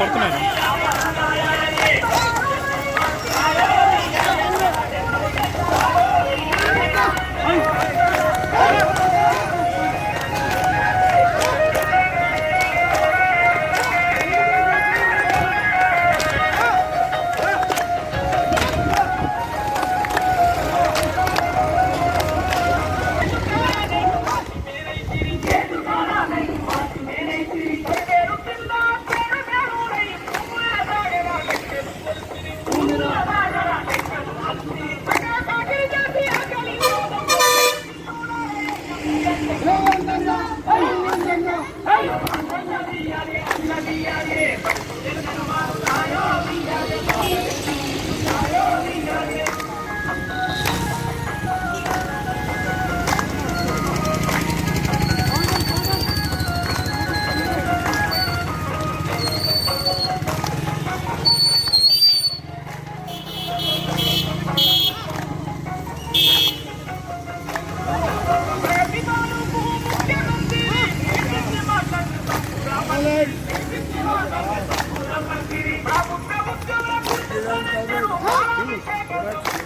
పడుతున్నాయి. Hey!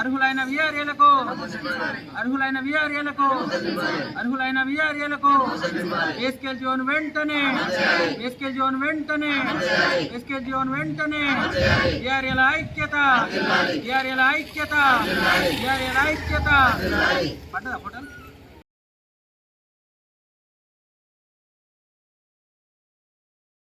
అర్హులైన విఆర్ఏలకు అర్హులైన విఆర్ఏలకు అర్హులైన విఆర్ఏలకు ఎస్కేల్ జోన్ వెంటనే ఎస్కేల్ జోన్ వెంటనే ఎస్కేల్ జోన్ వెంటనే విఆర్ఏల ఐక్యత విఆర్ఏల ఐక్యత విఆర్ఏల ఐక్యత. పడ్డదా ఫోటోలు?